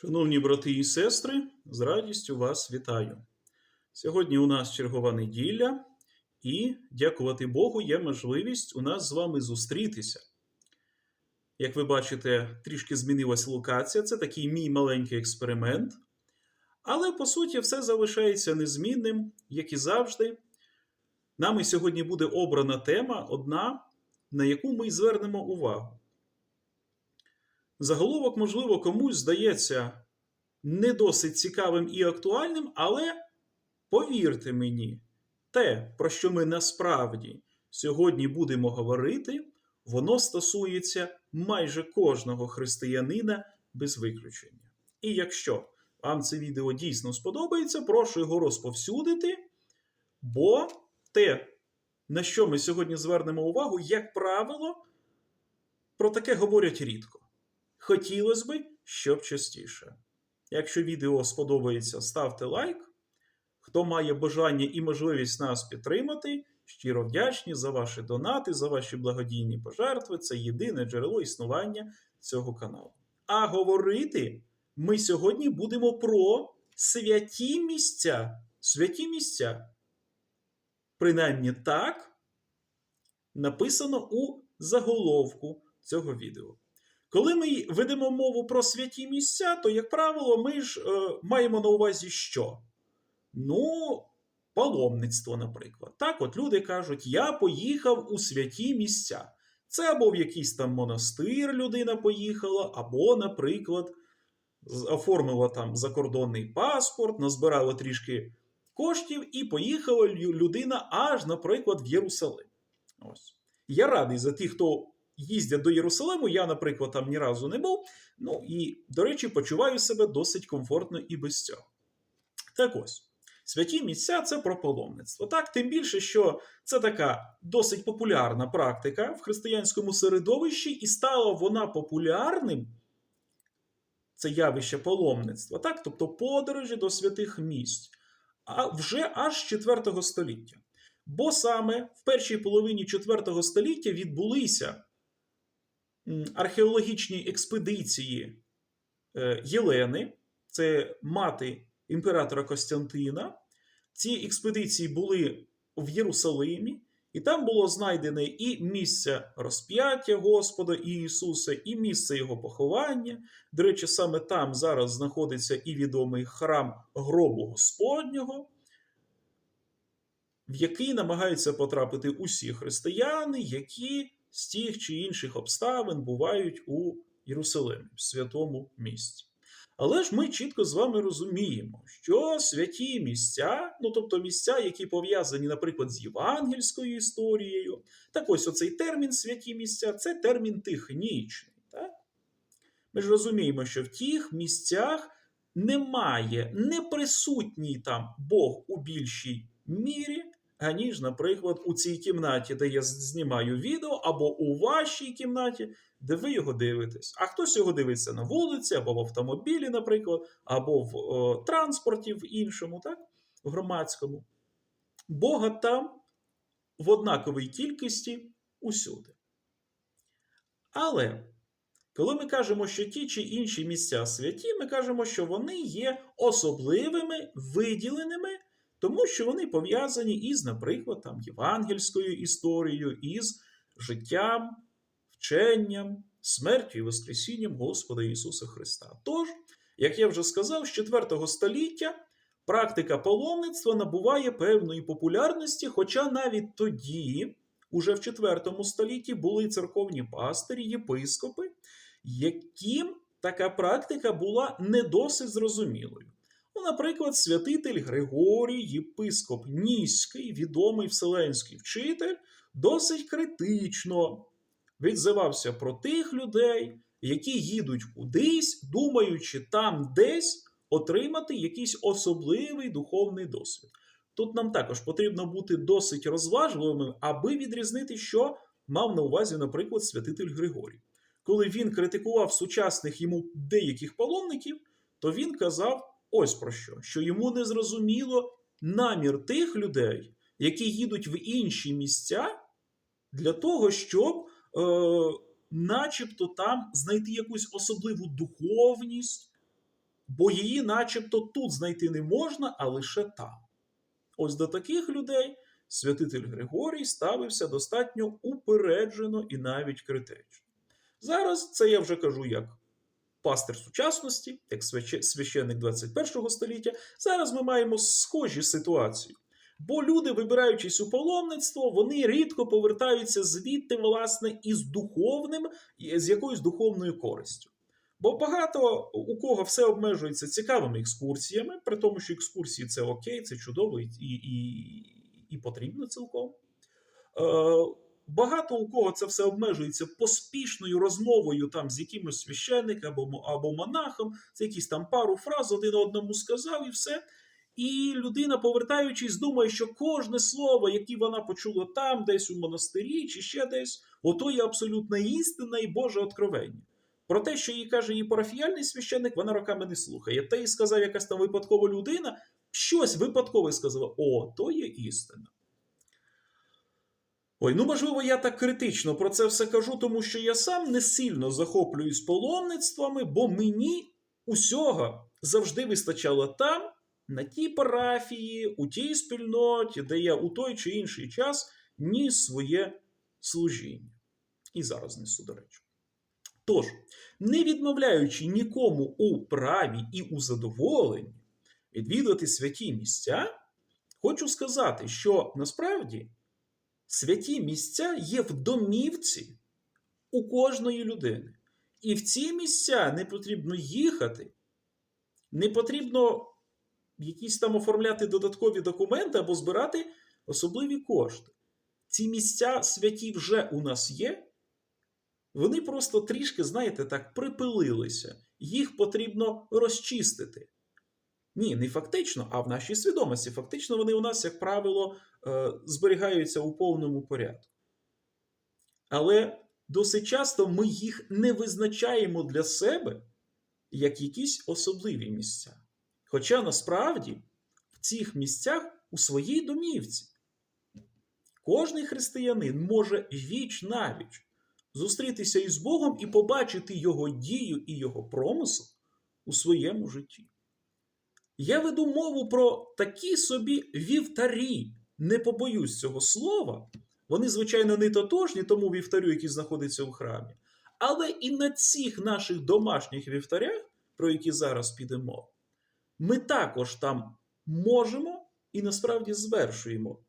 Шановні брати і сестри, з радістю вас вітаю. Сьогодні у нас чергова неділя, і, дякувати Богу, є можливість у нас з вами зустрітися. Як ви бачите, трішки змінилась локація, це такий мій маленький експеримент. Але по суті все залишається незмінним, як і завжди. Нами сьогодні буде обрана тема, одна, на яку ми звернемо увагу. Заголовок, можливо, комусь здається не досить цікавим і актуальним, але повірте мені, те, про що ми насправді сьогодні будемо говорити, воно стосується майже кожного християнина без виключення. І якщо вам це відео дійсно сподобається, прошу його розповсюдити, бо те, на що ми сьогодні звернемо увагу, як правило, про таке говорять рідко. Хотілося б, щоб частіше. Якщо відео сподобається, ставте лайк. Хто має бажання і можливість нас підтримати, щиро вдячні за ваші донати, за ваші благодійні пожертви. Це єдине джерело існування цього каналу. А говорити ми сьогодні будемо про святі місця. Святі місця. Принаймні так написано у заголовку цього відео. Коли ми ведемо мову про святі місця, то, як правило, ми ж е, маємо на увазі що? Ну, паломництво, наприклад. Так, от люди кажуть, я поїхав у святі місця. Це або в якийсь там монастир людина поїхала, або, наприклад, оформила там закордонний паспорт, назбирала трішки коштів і поїхала людина аж, наприклад, в Єрусалим. Ось. Я радий за тих, хто їздять до Єрусалиму. Я, наприклад, там ні разу не був. Ну і, до речі, почуваю себе досить комфортно і без цього. Так ось. Святі місця це про паломництво. Так, тим більше, що це така досить популярна практика в християнському середовищі, і стала вона популярним. Це явище паломництва, так? тобто подорожі до святих місць, а вже аж 4 століття. Бо саме в першій половині 4 століття відбулися археологічні експедиції е, Єлени, це мати імператора Костянтина. Ці експедиції були в Єрусалимі, і там було знайдене і місце розп'яття Господа Ісуса, і місце його поховання. До речі, саме там зараз знаходиться і відомий храм гробу Господнього, в який намагаються потрапити усі християни, які з тих чи інших обставин бувають у Єрусалимі, в святому місці. Але ж ми чітко з вами розуміємо, що святі місця, ну тобто місця, які пов'язані, наприклад, з євангельською історією, так ось оцей термін святі місця це термін технічний. Так? Ми ж розуміємо, що в тих місцях немає, не присутній там Бог у більшій мірі, аніж, наприклад, у цій кімнаті, де я знімаю відео, або у вашій кімнаті, де ви його дивитесь. А хтось його дивиться на вулиці, або в автомобілі, наприклад, або в о, транспорті, в іншому, так? в громадському. Бога там в однаковій кількості усюди. Але коли ми кажемо, що ті чи інші місця святі, ми кажемо, що вони є особливими, виділеними тому що вони пов'язані із, наприклад, там, євангельською історією, із життям, вченням, смертю і Воскресінням Господа Ісуса Христа. Тож, як я вже сказав, з 4 століття практика паломництва набуває певної популярності, хоча навіть тоді, уже в 4 столітті, були церковні пастирі, єпископи, яким така практика була не досить зрозумілою. Ну, наприклад, святитель Григорій, єпископ Ніський, відомий вселенський вчитель, досить критично відзивався про тих людей, які їдуть кудись, думаючи там десь отримати якийсь особливий духовний досвід. Тут нам також потрібно бути досить розважливими, аби відрізнити, що мав на увазі, наприклад, святитель Григорій. Коли він критикував сучасних йому деяких паломників, то він казав. Ось про що, що йому не зрозуміло намір тих людей, які їдуть в інші місця, для того, щоб, е, начебто, там знайти якусь особливу духовність, бо її начебто тут знайти не можна, а лише там. Ось до таких людей святитель Григорій ставився достатньо упереджено і навіть критично. Зараз це я вже кажу як пастир сучасності, як свящ- священник 21 століття. Зараз ми маємо схожі ситуації. Бо люди, вибираючись у паломництво, вони рідко повертаються звідти, власне, із духовним, з якоюсь духовною користю. Бо багато у кого все обмежується цікавими екскурсіями, при тому, що екскурсії це окей, це чудово і, і, і потрібно цілком. Е, багато у кого це все обмежується поспішною розмовою там з якимось священником або, або монахом, це якісь там пару фраз один одному сказав і все. І людина, повертаючись, думає, що кожне слово, яке вона почула там, десь у монастирі чи ще десь, ото є абсолютна істина і Боже откровення. Про те, що їй каже її парафіяльний священник, вона роками не слухає. Те, і сказав якась там випадкова людина, щось випадкове сказала: О, то є істина. Ой, ну можливо, я так критично про це все кажу, тому що я сам не сильно захоплююсь паломництвами, бо мені усього завжди вистачало там, на тій парафії, у тій спільноті, де я у той чи інший час ніс своє служіння. І зараз несу, до речі. Тож, не відмовляючи нікому у праві і у задоволенні відвідати святі місця, хочу сказати, що насправді святі місця є в домівці у кожної людини. І в ці місця не потрібно їхати, не потрібно якісь там оформляти додаткові документи або збирати особливі кошти. Ці місця святі вже у нас є. Вони просто трішки, знаєте, так припилилися. Їх потрібно розчистити. Ні, не фактично, а в нашій свідомості. Фактично, вони у нас, як правило, зберігаються у повному порядку. Але досить часто ми їх не визначаємо для себе як якісь особливі місця. Хоча насправді в цих місцях у своїй домівці кожний християнин може віч навіч зустрітися із Богом і побачити Його дію і Його промисел у своєму житті. Я веду мову про такі собі вівтарі, не побоюсь цього слова. Вони, звичайно, не тотожні тому вівтарю, який знаходиться у храмі. Але і на цих наших домашніх вівтарях, про які зараз піде мова, ми також там можемо і насправді звершуємо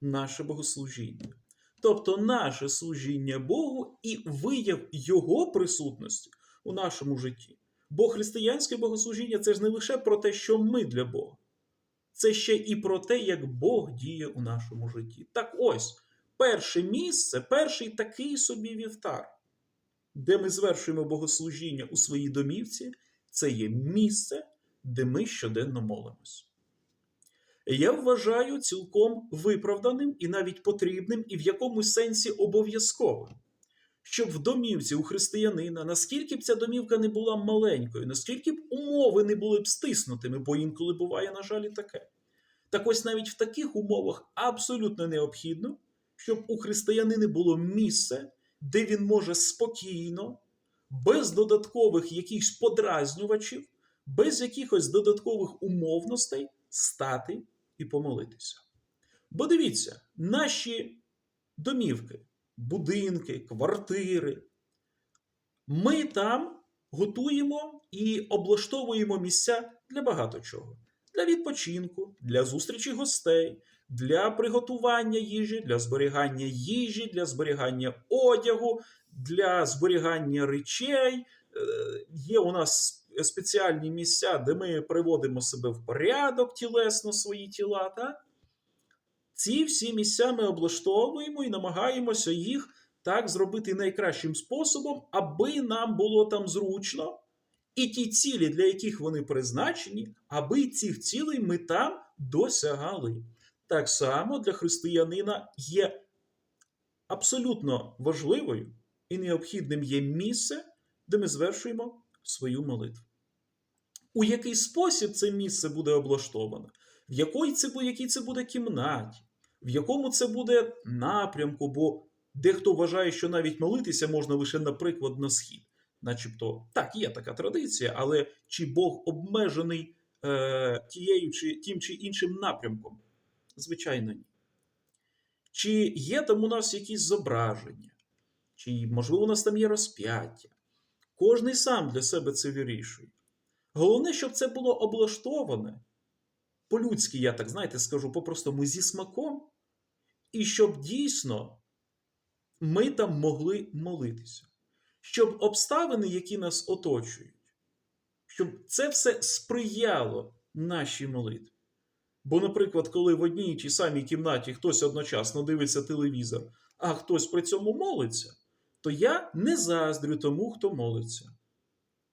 наше богослужіння. Тобто наше служіння Богу і вияв Його присутності у нашому житті. Бо християнське богослужіння це ж не лише про те, що ми для Бога, це ще і про те, як Бог діє у нашому житті. Так ось, перше місце, перший такий собі вівтар, де ми звершуємо богослужіння у своїй домівці, це є місце, де ми щоденно молимось. Я вважаю цілком виправданим і навіть потрібним, і в якомусь сенсі обов'язковим, щоб в домівці у християнина, наскільки б ця домівка не була маленькою, наскільки б умови не були б стиснутими, бо інколи буває, на жаль, і таке. Так ось навіть в таких умовах абсолютно необхідно, щоб у християнина було місце, де він може спокійно, без додаткових якихось подразнювачів, без якихось додаткових умовностей стати і помолитися. Бо дивіться, наші домівки, будинки, квартири, ми там готуємо і облаштовуємо місця для багато чого: для відпочинку, для зустрічі гостей, для приготування їжі, для зберігання їжі, для зберігання одягу, для зберігання речей. Е, Є у нас спеціальні місця, де ми приводимо себе в порядок тілесно свої тіла. Так? Ці всі місця ми облаштовуємо і намагаємося їх так зробити найкращим способом, аби нам було там зручно, і ті цілі, для яких вони призначені, аби цих цілей ми там досягали. Так само для християнина є абсолютно важливою і необхідним є місце, де ми звершуємо свою молитву. У який спосіб це місце буде облаштовано, в якій це, бу- якій це буде кімнаті, в якому це буде напрямку, бо дехто вважає, що навіть молитися можна лише, наприклад, на схід. начебто, так, є така традиція, але чи Бог обмежений е, тією чи тим чи іншим напрямком? Звичайно, ні. Чи є там у нас якісь зображення, чи, можливо, у нас там є розп'яття. Кожний сам для себе це вирішує. Головне, щоб це було облаштоване по-людськи, я так знаєте, скажу по-простому, зі смаком, і щоб дійсно ми там могли молитися, щоб обставини, які нас оточують, щоб це все сприяло нашій молитві. Бо, наприклад, коли в одній тій самій кімнаті хтось одночасно дивиться телевізор, а хтось при цьому молиться, то я не заздрю тому, хто молиться.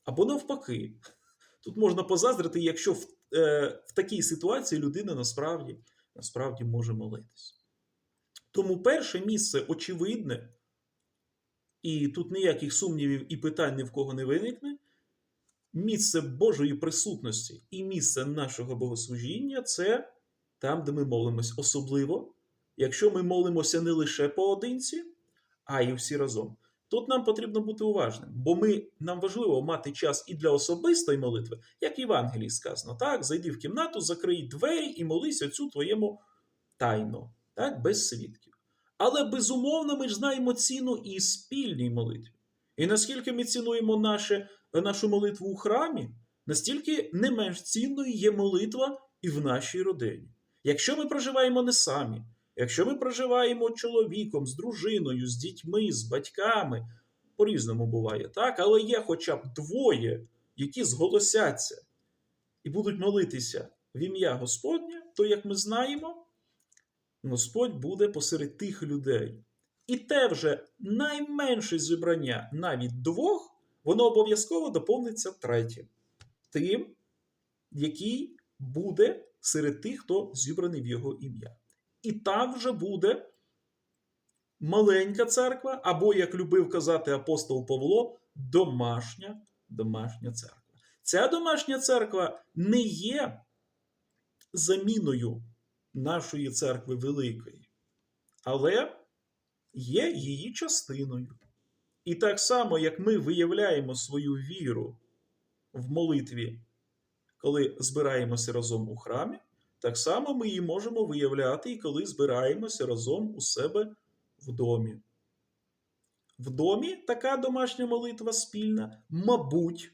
Або навпаки, тут можна позаздрити, якщо в, е, в такій ситуації людина насправді, насправді може молитися. Тому перше місце очевидне, і тут ніяких сумнівів і питань ні в кого не виникне. Місце Божої присутності і місце нашого богослужіння це там, де ми молимось. Особливо, якщо ми молимося не лише поодинці, а й всі разом. Тут нам потрібно бути уважним, бо ми, нам важливо мати час і для особистої молитви, як в Євангелії сказано. Так, зайди в кімнату, закрий двері і молися цю твоєму тайну, так, без свідків. Але безумовно, ми ж знаємо ціну і спільній молитві. І наскільки ми цінуємо наше, нашу молитву у храмі, настільки не менш цінною є молитва і в нашій родині. Якщо ми проживаємо не самі, якщо ми проживаємо чоловіком, з дружиною, з дітьми, з батьками, по-різному буває, так? але є хоча б двоє, які зголосяться і будуть молитися в ім'я Господнє, то, як ми знаємо, Господь буде посеред тих людей. І те вже найменше зібрання навіть двох, воно обов'язково доповниться третім. Тим, який буде серед тих, хто зібраний в його ім'я. І там вже буде маленька церква, або, як любив казати апостол Павло, домашня, домашня церква. Ця домашня церква не є заміною нашої церкви великої, але є її частиною. І так само, як ми виявляємо свою віру в молитві, коли збираємося разом у храмі, так само ми її можемо виявляти і коли збираємося разом у себе в домі. В домі така домашня молитва спільна, мабуть,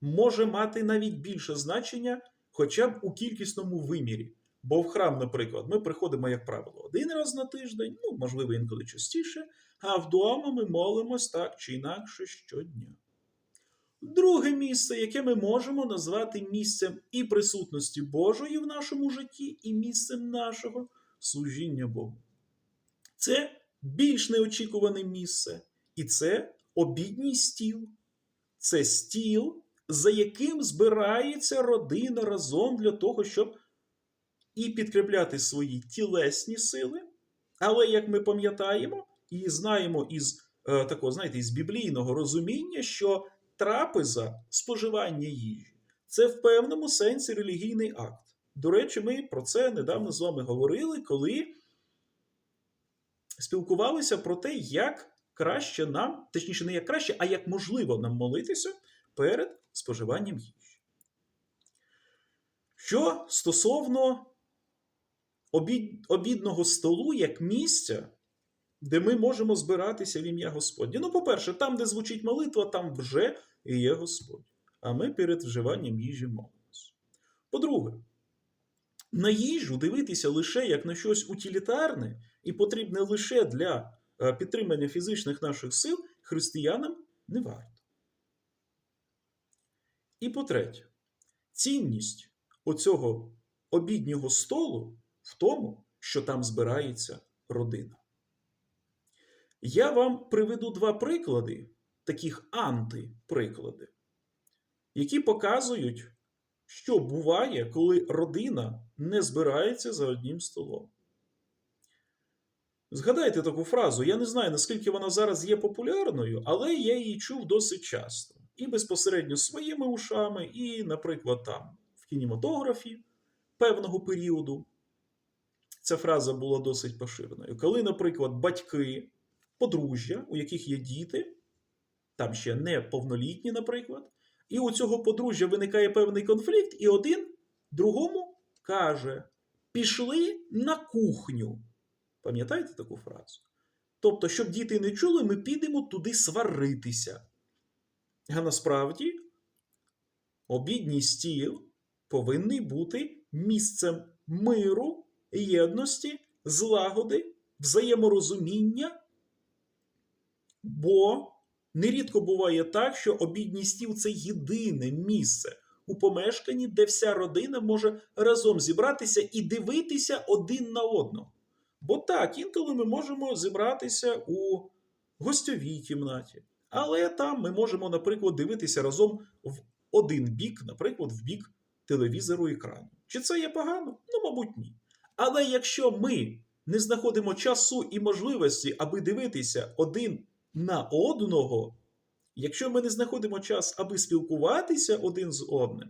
може мати навіть більше значення хоча б у кількісному вимірі. Бо в храм, наприклад, ми приходимо, як правило, один раз на тиждень, ну, можливо, інколи частіше, а вдома ми молимось так чи інакше щодня. Друге місце, яке ми можемо назвати місцем і присутності Божої в нашому житті, і місцем нашого служіння Богу. Це більш неочікуване місце, і це обідній стіл. Це стіл, за яким збирається родина разом для того, щоб і підкріпляти свої тілесні сили. Але, як ми пам'ятаємо і знаємо із е, такого, знаєте, із біблійного розуміння, що трапеза споживання їжі це в певному сенсі релігійний акт. До речі, ми про це недавно з вами говорили, коли спілкувалися про те, як краще нам, точніше, не як краще, а як можливо нам молитися перед споживанням їжі. Що стосовно обід, обідного столу як місця, де ми можемо збиратися в ім'я Господнє. Ну, по-перше, там, де звучить молитва, там вже є Господь. А ми перед вживанням їжі молимось. По-друге, на їжу дивитися лише як на щось утилітарне і потрібне лише для е, підтримання фізичних наших сил християнам не варто. І по-третє, цінність оцього обіднього столу в тому, що там збирається родина. Я вам приведу два приклади, таких антиприклади, які показують, що буває, коли родина не збирається за одним столом. Згадайте таку фразу, я не знаю, наскільки вона зараз є популярною, але я її чув досить часто. І безпосередньо своїми ушами, і, наприклад, там в кінематографі певного періоду. Ця фраза була досить поширеною. Коли, наприклад, батьки, подружжя, у яких є діти, там ще не повнолітні, наприклад, і у цього подружжя виникає певний конфлікт, і один другому каже: пішли на кухню. Пам'ятаєте таку фразу? Тобто, щоб діти не чули, ми підемо туди сваритися. А насправді обідній стіл повинний бути місцем миру, єдності, злагоди, взаєморозуміння. Бо нерідко буває так, що обідній стіл це єдине місце у помешканні, де вся родина може разом зібратися і дивитися один на одного. Бо так, інколи ми можемо зібратися у гостьовій кімнаті, але там ми можемо, наприклад, дивитися разом в один бік, наприклад, в бік телевізору екрану. Чи це є погано? Ну, мабуть, ні. Але якщо ми не знаходимо часу і можливості, аби дивитися один на одного, якщо ми не знаходимо час, аби спілкуватися один з одним,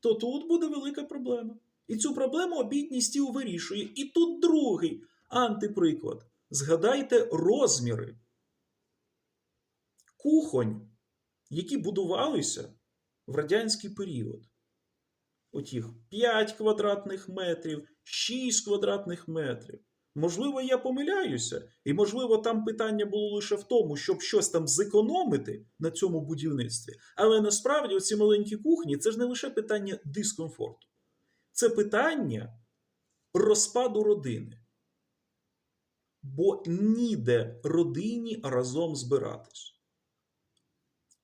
то тут буде велика проблема. І цю проблему обідній стіл вирішує. І тут другий антиприклад. Згадайте розміри кухонь, які будувалися в радянський період. Отіх 5 квадратних метрів, 6 квадратних метрів. Можливо, я помиляюся, і можливо, там питання було лише в тому, щоб щось там зекономити на цьому будівництві. Але насправді оці маленькі кухні це ж не лише питання дискомфорту, це питання розпаду родини. Бо ніде родині разом збиратись.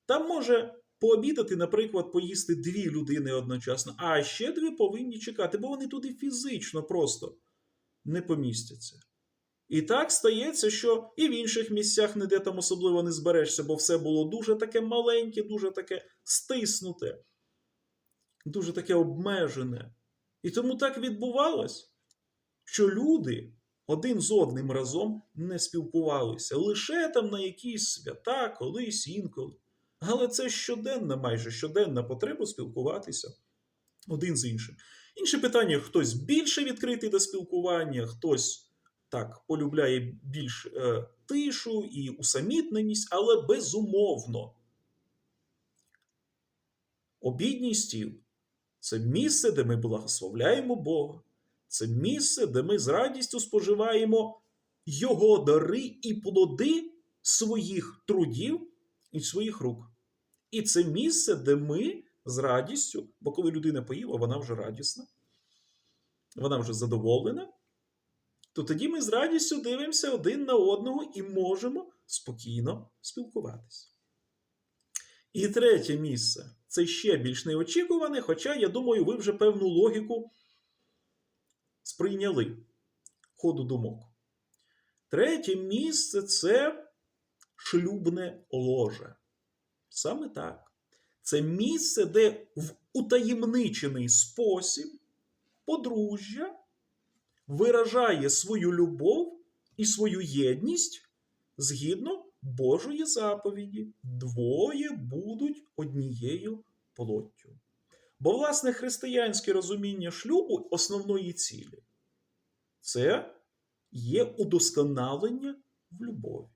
Там може пообідати, наприклад, поїсти дві людини одночасно, а ще дві повинні чекати, бо вони туди фізично просто не помістяться. І так стається, що і в інших місцях ніде там особливо не зберешся, бо все було дуже таке маленьке, дуже таке стиснуте, дуже таке обмежене. І тому так відбувалось, що люди один з одним разом не спілкувалися лише там на якісь свята, колись інколи. Але це щоденна, майже щоденна потреба спілкуватися один з іншим. Інше питання: хтось більше відкритий до спілкування, хтось так полюбляє більш е, тишу і усамітненість, але безумовно. Обідній стіл це місце, де ми благословляємо Бога, це місце, де ми з радістю споживаємо Його дари і плоди своїх трудів і своїх рук. І це місце, де ми з радістю, бо коли людина поїла, вона вже радісна, вона вже задоволена, то тоді ми з радістю дивимося один на одного і можемо спокійно спілкуватися. І третє місце це ще більш неочікуване, хоча, я думаю, ви вже певну логіку сприйняли ходу думок. Третє місце це шлюбне ложе. Саме так. Це місце, де в утаємничений спосіб подружжя виражає свою любов і свою єдність згідно Божої заповіді. Двоє будуть однією плоттю. Бо, власне, християнське розуміння шлюбу основної цілі це є удосконалення в любові.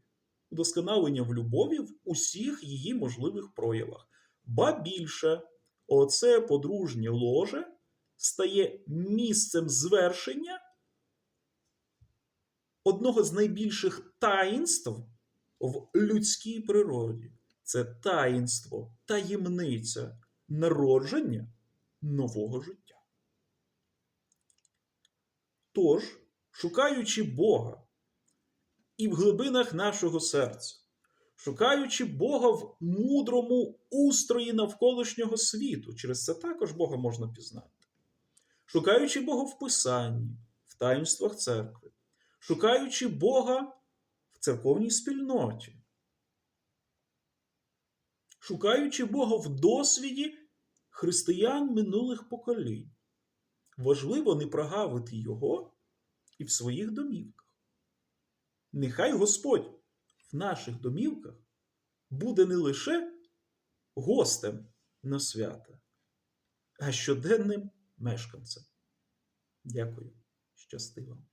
Удосконалення в любові в усіх її можливих проявах. Ба більше, оце подружнє ложе стає місцем звершення одного з найбільших таїнств в людській природі. Це таїнство, таємниця народження нового життя. Тож, шукаючи Бога і в глибинах нашого серця, шукаючи Бога в мудрому устрої навколишнього світу, через це також Бога можна пізнати, шукаючи Бога в Писанні, в таїнствах церкви, шукаючи Бога в церковній спільноті, шукаючи Бога в досвіді християн минулих поколінь. Важливо не прогавити Його і в своїх домівках. Нехай Господь в наших домівках буде не лише гостем на свята, а щоденним мешканцем. Дякую, щасти вам.